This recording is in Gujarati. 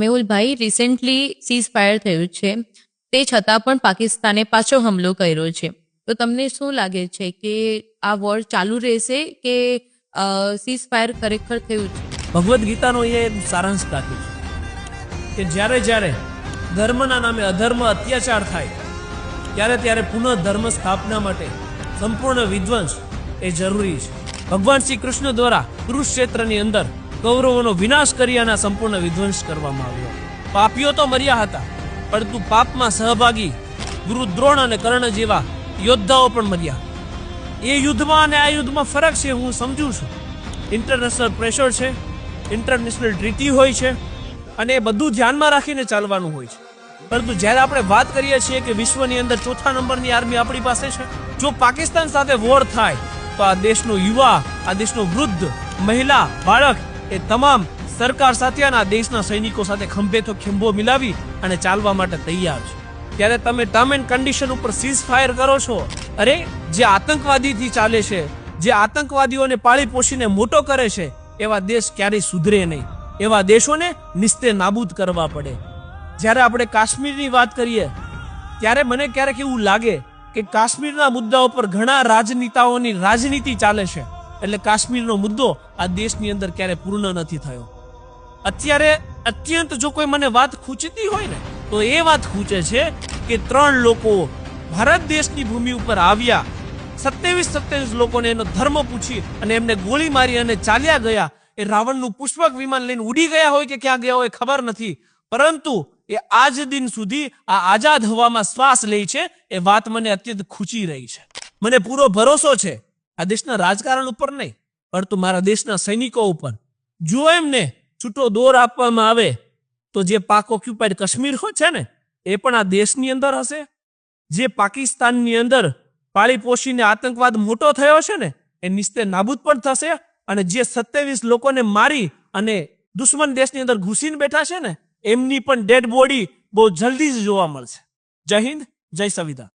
મેહુલભાઈ રિસેન્ટલી સીઝ ફાયર થયું છે. તે છતાં પણ પાકિસ્તાને પાછો હુમલો કર્યો છે. તો તમને શું લાગે છે કે આ વોર ચાલુ રહેશે કે સીઝ ફાયર ખરેખર થયું છે? ભગવદ્ ગીતાનો એ સારાંશ કાપ્યું છે કે જ્યારે જ્યારે ધર્મના નામે અધર્મ અત્યાચાર થાય, ત્યારે ત્યારે પુનઃ ધર્મ સ્થાપના માટે સંપૂર્ણ વિધ્વંસ એ જરૂરી છે. ભગવાન શ્રી કૃષ્ણ દ્વારા કુરુક્ષેત્રની અંદર કૌરવોનો વિનાશ કરી અને સંપૂર્ણ વિધ્વંસ કરવામાં આવ્યો. પાપીઓ તો મર્યા હતા, પરંતુ પાપમાં સહભાગી ગુરુ દ્રોણ અને કર્ણ જેવા યોદ્ધાઓ પણ મર્યા. એ યુદ્ધમાં અને આ યુદ્ધમાં ફરક છે, હું સમજુ છું. ઇન્ટરનેશનલ પ્રેશર છે ઇન્ટરનેશનલ ટ્રીટી હોય છે, અને એ બધું ધ્યાનમાં રાખીને ચાલવાનું હોય છે. પરંતુ જ્યારે આપણે વાત કરીએ છીએ કે વિશ્વની અંદર ચોથા નંબરની આર્મી આપણી પાસે છે, જો પાકિસ્તાન સાથે વોર થાય, તો આ દેશનો યુવા, આ દેશનો વૃદ્ધ, મહિલા, બાળક એ તમામ સરકાર સાથે અને આ દેશના સૈનિકો સાથે ખંભે તો ખંભો મિલાવી અને ચાલવા માટે તૈયાર છે. ત્યારે તમે ટર્મ એન્ડ કન્ડિશન ઉપર સીઝ ફાયર કરો છો. અરે, જે આતંકવાદીથી ચાલે છે, જે આતંકવાદીઓને પાળી પોષીને મોટો કરે છે, એવા દેશ ક્યારેય સુધરે નહીં. એવા દેશોને નિસ્તે નાબૂદ કરવા પડે. જ્યારે આપણે કાશ્મીરની વાત કરીએ, ત્યારે મને ક્યારેક એવું લાગે કે કાશ્મીરના મુદ્દા ઉપર ઘણા રાજનેતાઓની રાજનીતિ ચાલે છે. એટલે કાશ્મીરનો મુદ્દો આ દેશની અંદર ક્યારે પૂર્ણ નથી થયો. અત્યારે અત્યંત જો કોઈ મને વાત ખૂંચતી હોય ને, તો એ વાત ખૂંચે છે કે ત્રણ લોકો ભારત દેશની ભૂમિ ઉપર આવ્યા. સત્યાવીસ સત્યાવીસ લોકોને એનો ધર્મ પૂછી અને એમને ગોળી મારી અને ચાલ્યા ગયા. એ રાવણનું પુષ્પક વિમાન લઈને ઉડી ગયા હોય કે ક્યાં ગયા હોય ખબર નથી. પરંતુ એ આજ દિન સુધી આ આઝાદ હવામાં શ્વાસ લે છે, એ વાત મને અત્યંત ખૂચી રહી છે. મને પૂરો ભરોસો છે. આ દેશના રાજકારણ ઉપર નહીં, પરંતુ મારા દેશના સૈનિકો ઉપર. જો એમને છૂટો દોર આપવામાં આવે, તો જે પાક ઓક્યુપાઈડ કાશ્મીર છે ને, એ પણ આ દેશની અંદર હશે. જે પાકિસ્તાનની અંદર પાળી પોષીને આતંકવાદ મોટો થયો છે ને, એ નિસ્તે નાબૂદ પણ થશે અને જે સત્યાવીસ લોકોને મારી અને દુશ્મન દેશની અંદર ઘૂસીને બેઠા છે ને, એમની પણ ડેડ બોડી બહુ જલ્દી જ જોવા મળશે. જય હિન્દ, જય સંવિધાન.